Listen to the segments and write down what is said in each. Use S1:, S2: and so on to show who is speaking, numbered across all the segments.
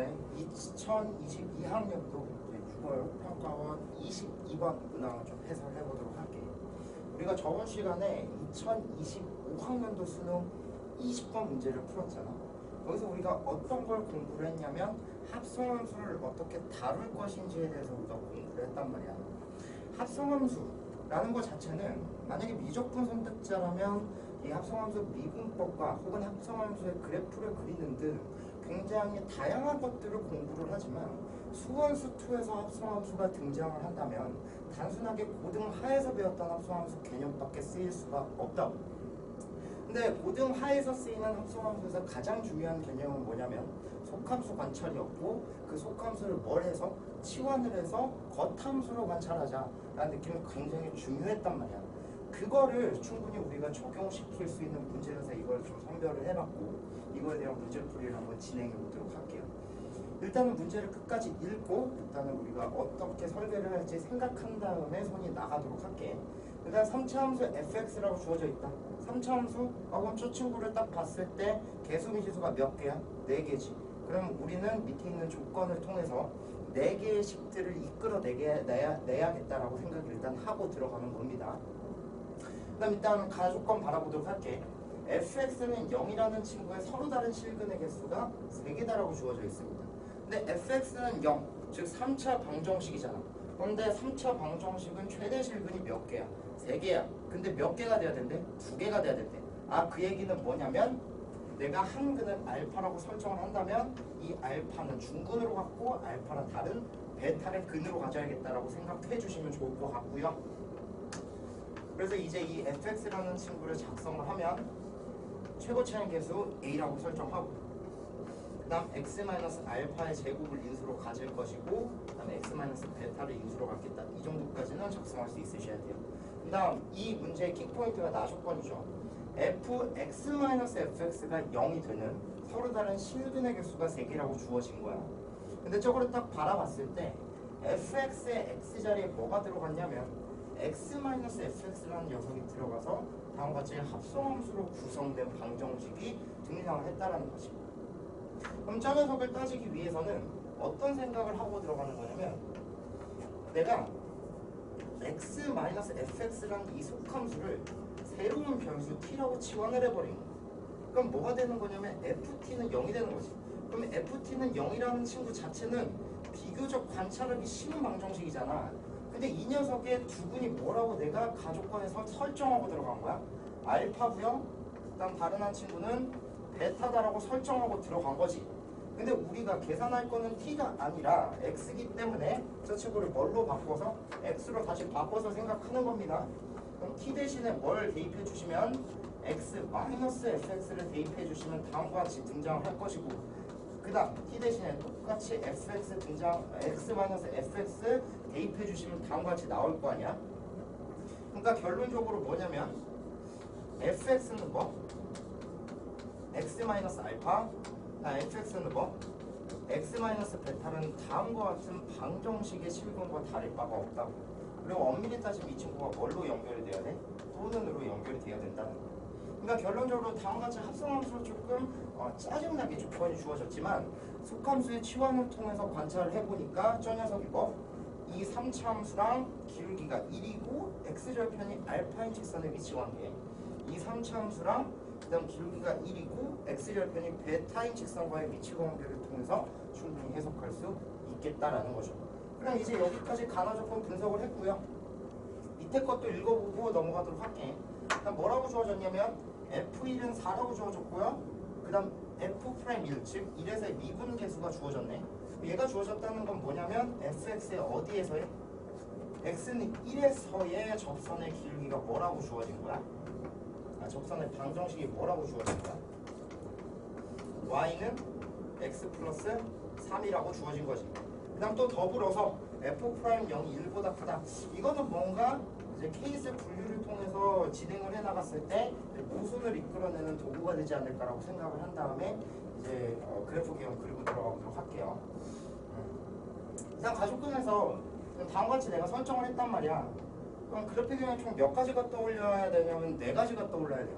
S1: 네, 2022학년도 6월 평가원 22번 문항을 좀 해설해 보도록 할게요. 우리가 저번 시간에 2025학년도 수능 20번 문제를 풀었잖아. 거기서 우리가 어떤 걸 공부를 했냐면 합성함수를 어떻게 다룰 것인지에 대해서 우리가 공부를 했단 말이야. 합성함수라는 것 자체는 만약에 미적분 선택자라면 이 합성함수 미분법과 혹은 합성함수의 그래프를 그리는 등 굉장히 다양한 것들을 공부를 하지만 수원수 2에서 합성함수가 등장을 한다면 단순하게 고등 하에서 배웠던 합성함수 개념밖에 쓰일 수가 없다고. 근데 고등 하에서 쓰이는 합성함수에서 가장 중요한 개념은 뭐냐면 속함수 관찰이었고 그 속함수를 뭘 해서 치환을 해서 겉함수로 관찰하자라는 느낌이 굉장히 중요했단 말이야. 그거를 충분히 우리가 적용시킬 수 있는 문제에서 이걸 좀 선별을 해봤고 이거에 대한 문제 풀이를 한번 진행해 보도록 할게요. 일단은 문제를 끝까지 읽고 일단은 우리가 어떻게 설계를 할지 생각한 다음에 손이 나가도록 할게. 일단 3차 함수 fx라고 주어져 있다. 3차 함수? 아 그럼 저 친구를 딱 봤을 때 개수미 지수가 몇 개야? 4개지. 그럼 우리는 밑에 있는 조건을 통해서 4개의 식들을 이끌어내게 내야, 내야겠다라고 생각을 일단 하고 들어가는 겁니다. 그다음 일단 가조건 바라보도록 할게. Fx는 0이라는 친구의 서로 다른 실근의 개수가 3개다라고 주어져 있습니다. 근데 fx는 0, 즉 3차 방정식이잖아. 그런데 3차 방정식은 최대 실근이 몇 개야? 3개야. 근데 몇 개가 돼야 된대? 2개가 돼야 된대. 아, 그 얘기는 뭐냐면 내가 한 근을 알파라고 설정을 한다면 이 알파는 중근으로 갖고 알파는 다른 베타를 근으로 가져야겠다라고 생각해 주시면 좋을 것 같고요. 그래서 이제 이 fx라는 친구를 작성을 하면 최고차의 개수 a라고 설정하고 그다음 x-알파의 제곱을 인수로 가질 것이고 그다음에 x-베타를 인수로 갖겠다. 이 정도까지는 작성할 수 있으셔야 돼요. 그다음 이 문제의 킥포인트가 나조건이죠. Fx-fx가 0이 되는 서로 다른 실근의 개수가 3개라고 주어진 거야. 근데 저거를 딱 바라봤을 때 fx의 x자리에 뭐가 들어갔냐면 x-fx라는 녀석이 들어가서 다음과 같이 합성함수로 구성된 방정식이 등장을 했다라는 것입니다. 그럼 저 녀석을 따지기 위해서는 어떤 생각을 하고 들어가는 거냐면 내가 x-fx라는 이 속함수를 새로운 변수 t라고 치환을 해버린 거야. 그럼 뭐가 되는 거냐면 ft는 0이 되는 거지. 그럼 ft는 0이라는 친구 자체는 비교적 관찰하기 쉬운 방정식이잖아. 근데 이 녀석의 두근이 뭐라고 내가 가족관에서 설정하고 들어간 거야? 알파고요. 그다음 다른 한 친구는 베타다라고 설정하고 들어간 거지. 근데 우리가 계산할 거는 t가 아니라 x이기 때문에 저 친구를 뭘로 바꿔서 x로 다시 바꿔서 생각하는 겁니다. 그럼 t 대신에 뭘 대입해 주시면 x-fx를 대입해 주시면 다음과 같이 등장을 할 것이고 그 다음 t 대신에 똑같이 fx 등장 x-fx 대입해 주시면 다음과 같이 나올 거 아니야? 그러니까 결론적으로 뭐냐면 fx는 뭐? x-알파 아, fx는 뭐? x-베타는 다음과 같은 방정식의 실근과 다를 바가 없다고 그리고 엄밀히 따지면 이 친구가 뭘로 연결이 돼야 돼? 또는으로 연결이 돼야 된다는 거 그러니까 결론적으로 다음과 같이 합성함수로 조금 어, 짜증나게 조건이 주어졌지만 속함수의 치환을 통해서 관찰을 해보니까 저 녀석이 뭐? 이 3차 함수랑 기울기가 1이고 x절편이 알파인 직선의 위치 관계 이 3차 함수랑 그 다음 기울기가 1이고 x절편이 베타인 직선과의 위치 관계를 통해서 충분히 해석할 수 있겠다라는 거죠. 그럼 이제 여기까지 간화 조건 분석을 했고요. 밑에 것도 읽어보고 넘어가도록 할게. 일단 뭐라고 주어졌냐면 f1은 4라고 주어졌고요. 그 다음 f'1 즉 1에서의 미분 계수가 주어졌네 얘가 주어졌다는 건 뭐냐면 fx의 어디에서의 x는 1에서의 접선의 기울기가 뭐라고 주어진 거야? 아, 접선의 방정식이 뭐라고 주어진 거야? y는 x 플러스 3이라고 주어진 거지. 그 다음 또 더불어서 f'0이 1보다 크다. 이거는 뭔가 이제 케이스 분류를 통해서 진행을 해 나갔을 때 모순을 이끌어내는 도구가 되지 않을까라고 생각을 한 다음에 이제 어, 그래프 기형 그리고 들어가 보도록 할게요. 음. 일단 가족근에서 다음과 같이 내가 설정을 했단 말이야. 그럼 그래프 기형에 총몇 가지가 떠올려야 되냐면 네 가지가 떠올라야 돼요.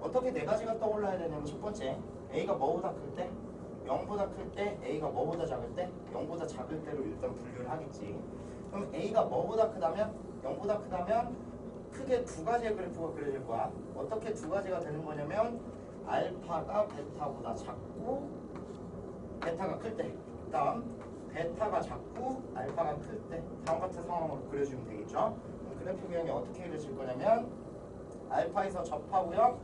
S1: 어떻게 네 가지가 떠올라야 되냐면 첫 번째 A가 뭐보다 클 때? 0보다 클 때 A가 뭐보다 작을 때 0보다 작을 때로 일단 분류를 하겠지. 그럼 A가 뭐보다 크다면 0보다 크다면 크게 두 가지의 그래프가 그려질 거야. 어떻게 두 가지가 되는 거냐면 알파가 베타보다 작고 베타가 클 때. 그다음 베타가 작고 알파가 클 때. 다음 같은 상황으로 그려주면 되겠죠. 그럼 그래프 유형이 어떻게 그려질 거냐면 알파에서 접하고요.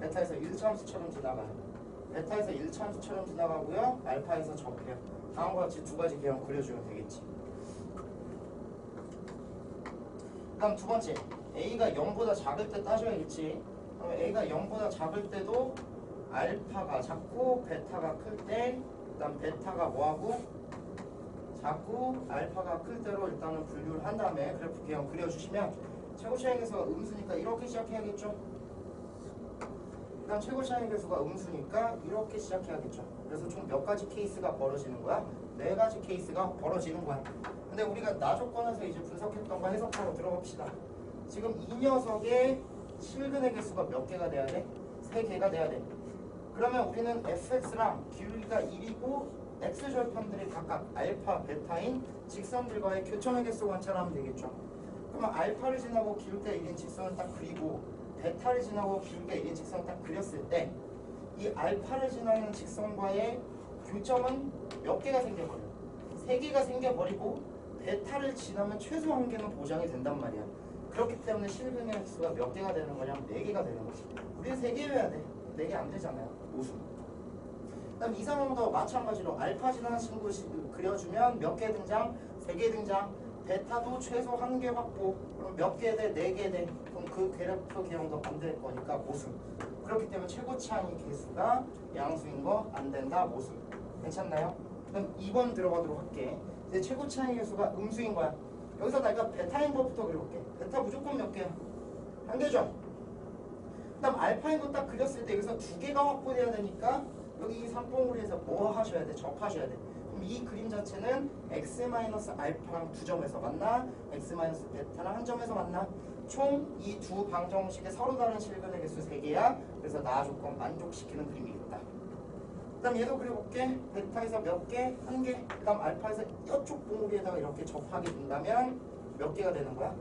S1: 베타에서 1차함수처럼 지나가요. 베타에서 1차함수처럼 지나가고요. 알파에서 접해요. 다음과 같이 두 가지 개형 그려주면 되겠지. 그다음 두 번째 a가 0보다 작을 때 따져야겠지. 그럼 a가 0보다 작을 때도 알파가 작고 베타가 클 때, 그다음 베타가 뭐하고 작고 알파가 클 때로 일단은 분류를 한 다음에 그래프 개형 그려주시면 최고 계수가 음수니까 이렇게 시작해야겠죠. 그다음 최고 차이 계수가 음수니까 이렇게 시작해야겠죠. 그래서 총 몇 가지 케이스가 벌어지는 거야? 네 가지 케이스가 벌어지는 거야. 근데 우리가 나 조건에서 이제 분석했던 거 해석하고 들어갑시다. 지금 이 녀석의 실근의 개수가 몇 개가 돼야 돼? 세 개가 돼야 돼. 그러면 우리는 fx랑 기울기가 1이고 x절편들이 각각 알파, 베타인 직선들과의 교점의 개수 관찰하면 되겠죠. 그러면 알파를 지나고 기울기가 1인 직선을 딱 그리고 베타를 지나고 기울기가 1인 직선을 딱 그렸을 때 이 알파를 지나는 직선과의 교점은 몇 개가 생겨버려? 세 개가 생겨버리고 베타를 지나면 최소 한 개는 보장이 된단 말이야. 그렇기 때문에 실근의 횟수가 몇 개가 되는 거냐면 네 개가 되는 거지. 우리는 세 개여야 돼. 네개안 되잖아요. 우수. 그다음 이 상황도 마찬가지로 알파 지나는 친구 시- 그려주면 몇 개 등장? 세개 등장. 베타도 최소 한개 확보. 그럼 몇 개 돼? 네개 돼. 그럼 그 그래프 개형도 안 될 거니까 모순. 그렇기 때문에 최고 차이 개수가 양수인 거 안 된다 모순. 괜찮나요? 그럼 2번 들어가도록 할게. 이제 최고 차이 개수가 음수인 거야. 여기서 내가 베타인 것부터 그려볼게. 베타 무조건 몇 개야? 한 개죠? 그 다음 알파인 거 딱 그렸을 때 여기서 두 개가 확보돼야 되니까 여기 이 삼봉우리에서 뭐 하셔야 돼? 접하셔야 돼. 그럼 이 그림 자체는 x 마이너스 알파랑 두 점에서 만나, x 마이너스 베타랑 한 점에서 만나. 총 이 두 방정식의 서로 다른 실근의 개수 세 개야. 그래서 나 조건 만족시키는 그림이겠다. 그 다음 얘도 그려볼게. 베타에서 몇 개? 한 개. 그 다음 알파에서 이쪽 봉우리에다가 이렇게 접하게 된다면 몇 개가 되는 거야?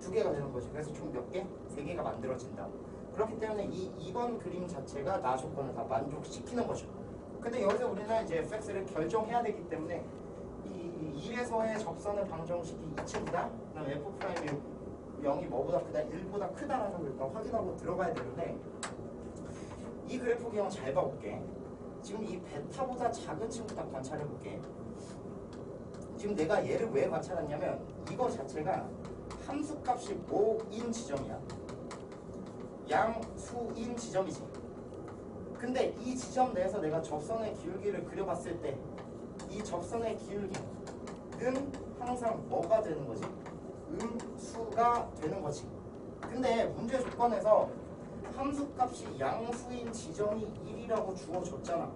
S1: 두 개가 되는 거지. 그래서 총 몇 개? 세 개가 만들어진다. 그렇기 때문에 이 2번 그림 자체가 나 조건을 다 만족시키는 거죠. 근데 여기서 우리는 이제 fx를 결정해야 되기 때문에 이 1에서의 접선의 방정식이 2층이다. 그다음 f 프라임이 0이 뭐보다 크다, 1보다 크다라는 걸 일단 확인하고 들어가야 되는데 이 그래프 기형 잘 봐볼게. 지금 이 베타보다 작은 친구 딱 관찰해 볼게. 지금 내가 얘를 왜 관찰했냐면 이거 자체가 함수값이 5인 지점이야. 양수인 지점이지. 근데 이 지점 내에서 내가 접선의 기울기를 그려봤을 때 이 접선의 기울기는 항상 뭐가 되는 거지? 음수가 되는 거지. 근데 문제 조건에서 함수값이 양수인 지점이 1이라고 주어졌잖아.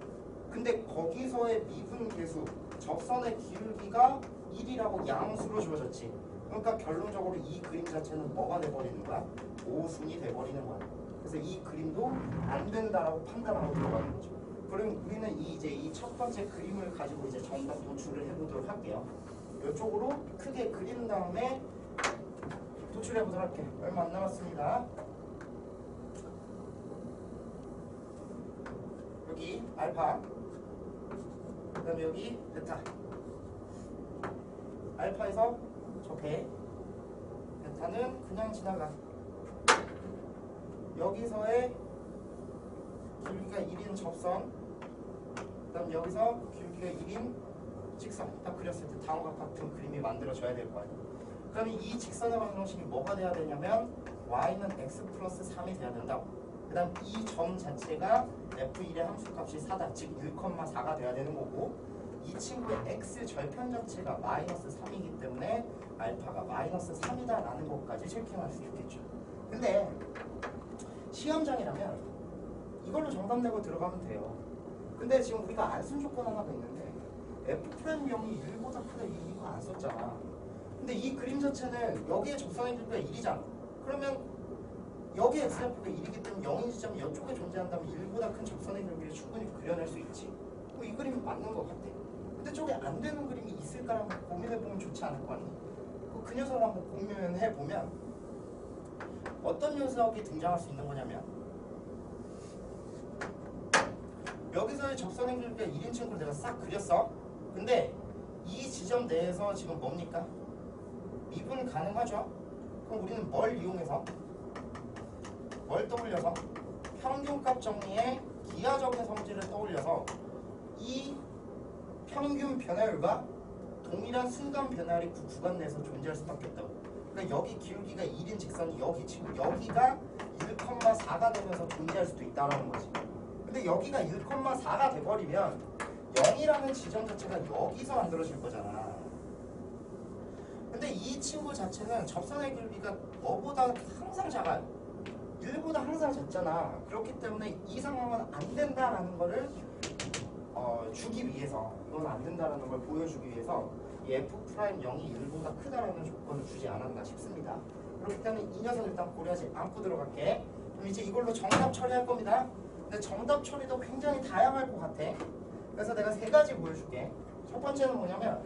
S1: 근데 거기서의 미분 계수, 접선의 기울기가 1이라고 양수로 주어졌지. 그러니까 결론적으로 이 그림 자체는 뭐가 돼버리는 거야? 오순이 돼버리는 거야. 그래서 이 그림도 안 된다라고 판단하고 들어가는 거죠. 그럼 우리는 이 이제 이 첫 번째 그림을 가지고 이제 정답 도출을 해보도록 할게요. 이쪽으로 크게 그린 다음에 도출해보도록 할게요. 얼마 안 남았습니다. 여기 알파, 그 다음에 여기 베타. 알파에서 접해. 베타는 그냥 지나가. 여기서의 기울기가 1인 접선. 그 다음 여기서 기울기가 1인 직선. 딱 그렸을 때 다음과 같은 그림이 만들어져야 될 거 아니에요. 그럼 이 직선의 방정식이 뭐가 돼야 되냐면 y는 x 플러스 3이 돼야 된다고. 그 다음 이 점 자체가 f1의 함수값이 4다. 즉 1,4가 돼야 되는 거고 이 친구의 x 절편 자체가 마이너스 3이기 때문에 알파가 마이너스 3이다라는 것까지 체킹할 수 있겠죠. 근데 시험장이라면 이걸로 정답 내고 들어가면 돼요. 근데 지금 우리가 안 쓴 조건 하나가 있는데 f 프라임 0이 1보다 크다 이- 이거 안 썼잖아. 근데 이 그림 자체는 여기에 접선의 길이가 1이잖아. 그러면 여기 x좌표가 1이기 때문에 0인 지점이 이쪽에 존재한다면 1보다 큰 접선의 길이를 충분히 그려낼 수 있지. 어, 이 그림이 맞는 것 같아. 근데 저게 안 되는 그림이 있을까 한번 고민해보면 좋지 않을 것 같니? 그, 그 녀석을 한번 고민해보면 어떤 녀석이 등장할 수 있는 거냐면 여기서의 접선의 길이가 1인칭으로 내가 싹 그렸어. 근데 이 지점 내에서 지금 뭡니까? 미분 가능하죠? 그럼 우리는 뭘 이용해서 뭘 떠올려서 평균값 정리의 기하적인 성질을 떠올려서 이 평균 변화율과 동일한 순간 변화율이 그 구간 내에서 존재할 수밖에 없다고. 그러니까 여기 기울기가 1인 직선이 여기 지금 여기가 1,4가 되면서 존재할 수도 있다라는 거지. 근데 여기가 1,4가 돼버리면 0이라는 지점 자체가 여기서 만들어질 거잖아. 근데 이 친구 자체는 접선의 길이가 너보다 항상 작아요. 1보다 항상 작잖아. 그렇기 때문에 이 상황은 안 된다라는 거를 어, 주기 위해서 이건 안 된다라는 걸 보여주기 위해서 이 f 프라임 0이 1보다 크다라는 조건을 주지 않았나 싶습니다. 그렇기 때문에 이 녀석 일단 고려하지 않고 들어갈게. 그럼 이제 이걸로 정답 처리할 겁니다. 근데 정답 처리도 굉장히 다양할 것 같아. 그래서 내가 세 가지 보여줄게. 첫 번째는 뭐냐면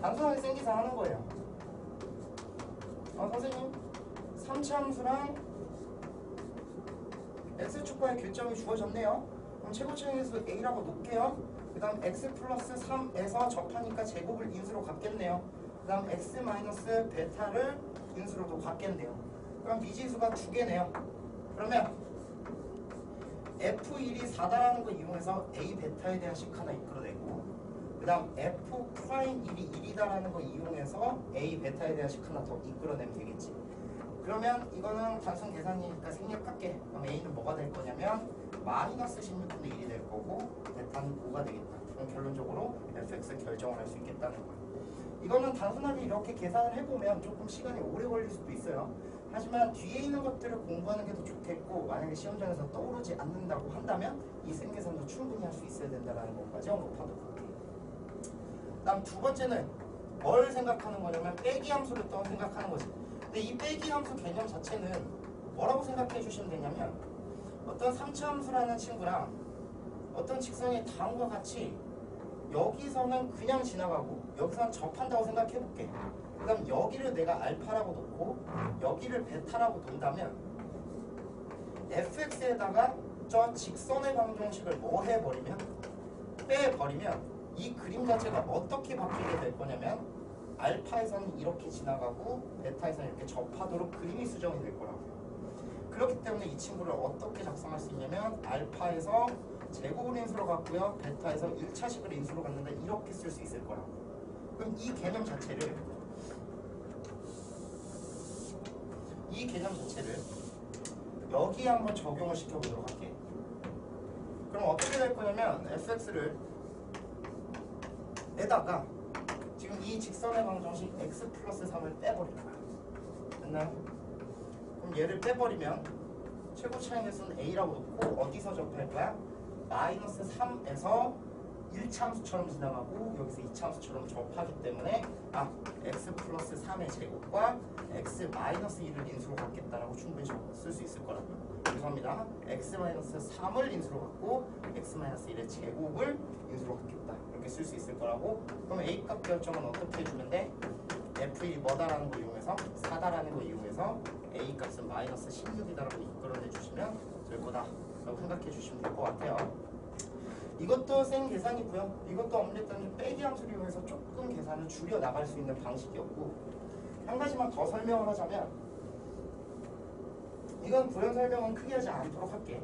S1: 단순하게 생기사 하는 거예요. 아 선생님 3차 함수랑 x축과의 교점이 주어졌네요. 그럼 최고차에서 a라고 놓을게요. 그 다음 x 플러스 3에서 접하니까 제곱을 인수로 갖겠네요. 그 다음 x 마이너스 베타를 인수로도 갖겠네요. 그럼 미지수가 두 개네요. 그러면 F1이 4다라는 거 이용해서 A 베타에 대한 식 하나 이끌어내고 그 다음 F 프라임 1이 1이다라는 거 이용해서 A 베타에 대한 식 하나 더 이끌어내면 되겠지 그러면 이거는 단순 계산이니까 생략할게 그럼 A는 뭐가 될 거냐면 마이너스 16분의 1이 될 거고 베타는 5가 되겠다 그럼 결론적으로 fx 결정을 할 수 있겠다는 거예요 이거는 단순하게 이렇게 계산을 해보면 조금 시간이 오래 걸릴 수도 있어요 하지만 뒤에 있는 것들을 공부하는 게 더 좋겠고 만약에 시험장에서 떠오르지 않는다고 한다면 이 생계산도 충분히 할 수 있어야 된다는 것까지 언급하도록 할게요. 다음 두 번째는 뭘 생각하는 거냐면 빼기 함수를 또 생각하는 거지. 근데 이 빼기 함수 개념 자체는 뭐라고 생각해 주시면 되냐면 어떤 3차 함수라는 친구랑 어떤 직선이 다음과 같이 여기서는 그냥 지나가고 여기서는 접한다고 생각해 볼게. 그다음 여기를 내가 알파라고 놓고 여기를 베타라고 놓는다면 fx에다가 저 직선의 방정식을 뭐 해버리면 빼버리면 이 그림 자체가 어떻게 바뀌게 될 거냐면 알파에서는 이렇게 지나가고 베타에서는 이렇게 접하도록 그림이 수정이 될 거라고요. 그렇기 때문에 이 친구를 어떻게 작성할 수 있냐면 알파에서 제곱을 인수로 갔고요. 베타에서 1차식을 인수로 갔는데 이렇게 쓸 수 있을 거라고. 그럼 이 개념 자체를 이 개념 자체를 여기에 한번 적용을 시켜보도록 할게. 그럼 어떻게 될 거냐면 fx를 에다가 이 직선의 방정식 x 플러스 3을 빼버릴 거야. 됐나요? 그럼 얘를 빼버리면 최고 차이 개수는 a라고 놓고 어디서 접할 거야? 마이너스 3에서 1참수처럼 지나가고 여기서 2참수처럼 접하기 때문에 아 x 플러스 3의 제곱과 x 마이너스 1을 인수로 갖겠다라고 충분히 쓸 수 있을 거라고요. 죄송합니다. x 마이너스 3을 인수로 갖고 x 마이너스 1의 제곱을 인수로 갖겠다. 이렇게 쓸 수 있을 거라고. 그럼 a 값 결정은 어떻게 돼? f1이 뭐다라는 거 이용해서 4다라는 거 이용해서 a 값은 마이너스 16이다라고 이끌어내 주시면 될 거다. 라고 생각해 주시면 될 것 같아요. 이것도 생 계산이고요. 이것도 어머니했던 빼기 함수를 이용해서 조금 계산을 줄여 나갈 수 있는 방식이었고 한 가지만 더 설명을 하자면 이건 구현 설명은 크게 하지 않도록 할게.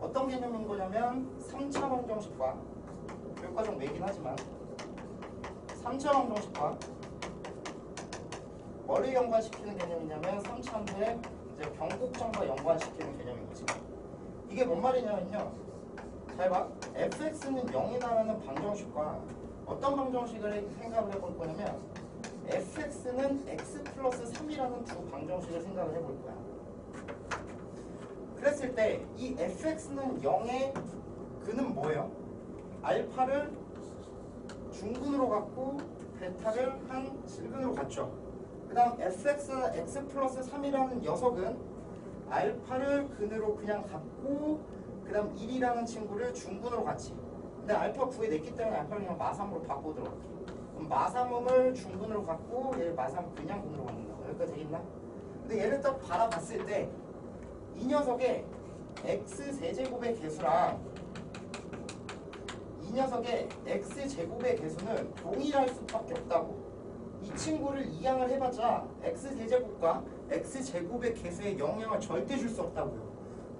S1: 어떤 개념인 거냐면 3차 방정식과 교과정 매긴 하지만 3차 방정식과 뭐를 연관시키는 개념이냐면 3차 함수의 이제 변곡점과 연관시키는 개념인 거지. 이게 뭔 말이냐면요. 잘 봐. fx는 0이다라는 방정식과 어떤 방정식을 생각을 해볼 거냐면 fx는 x 플러스 3이라는 두 방정식을 생각을 해볼 거야. 그랬을 때 이 fx는 0의 그는 뭐예요? 알파를 중근으로 갖고 베타를 한 실근으로 갖죠. 그 다음 fx x 플러스 3이라는 녀석은 알파를 근으로 그냥 갖고 그그 다음 1이라는 친구를 중근으로 같이 근데 알파 9에 냈기 때문에 알파를 그냥 마삼으로 할게 그럼 마삼음을 중근으로 갖고 얘를 마삼 그냥 근으로 갖는다 여기까지 되겠나? 근데 얘를 딱 바라봤을 때 이 녀석의 x 세제곱의 개수랑 이 녀석의 x 제곱의 개수는 동일할 수밖에 없다고. 이 친구를 이항을 해봤자 x 세제곱과 x 제곱의 개수에 영향을 절대 줄 수 없다고요.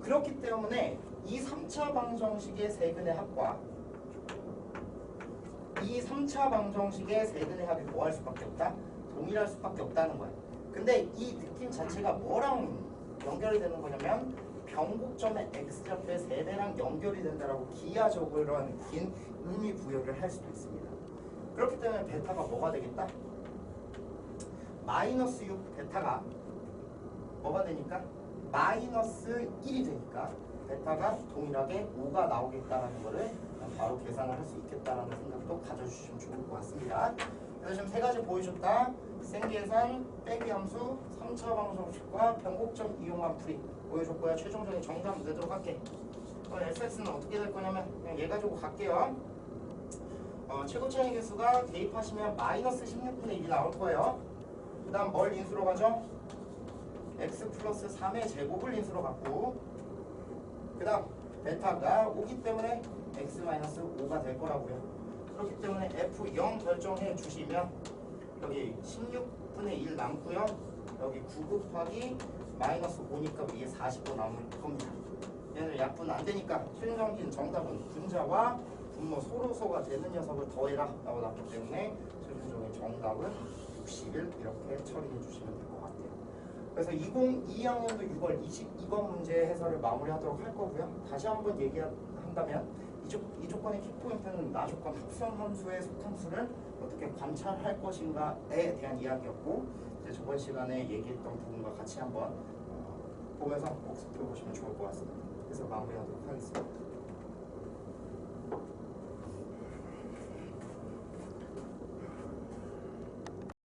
S1: 그렇기 때문에 이 3차 방정식의 세근의 합과 이 3차 방정식의 세근의 합이 뭐 할 수밖에 없다? 동일할 수밖에 없다는 거야. 근데 이 느낌 자체가 뭐랑 연결이 되는 거냐면 변곡점의 x좌표의 세배랑 연결이 된다라고 기하적으로 긴 의미 부여를 할 수도 있습니다. 그렇기 때문에 베타가 뭐가 되겠다? 마이너스 6 베타가 뭐가 되니까? 마이너스 1이 되니까 베타가 동일하게 5가 나오겠다라는 거를 바로 계산을 할 수 있겠다라는 생각도 가져주시면 좋을 것 같습니다. 그래서 지금 세 가지 보여줬다. 생계산, 빼기 함수, 3차 방정식과 변곡점 이용한 풀이 보여줬고요. 최종적인 정답 내도록 할게. 어, SS는 어떻게 될 거냐면 그냥 얘 가지고 갈게요. 어, 최고차의 개수가 대입하시면 마이너스 16분의 1이 나올 거예요. 그 다음 뭘 인수로 가죠? x 플러스 3의 제곱을 인수로 갖고 그 다음 베타가 5기 때문에 x 마이너스 5가 될 거라고요. 그렇기 때문에 f0 결정해 주시면 여기 16분의 1 남고요. 여기 9 곱하기 마이너스 5니까 위에 45 남을 겁니다. 얘는 약분 안 되니까 최종적인 정답은 분자와 분모 소로소가 되는 녀석을 더해라 라고 나왔기 때문에 최종적인 정답은 61 이렇게 처리해 주시면 될 것 같아요. 그래서 2022학년도 6월 22번 문제 해설을 마무리하도록 할 거고요. 다시 한번 얘기한다면 이, 조, 이 조건의 키포인트는 나조건 합성 함수의 속함수를 어떻게 관찰할 것인가에 대한 이야기였고 이제 저번 시간에 얘기했던 부분과 같이 한번 어, 보면서 복습해 보시면 좋을 것 같습니다. 그래서 마무리하도록 하겠습니다.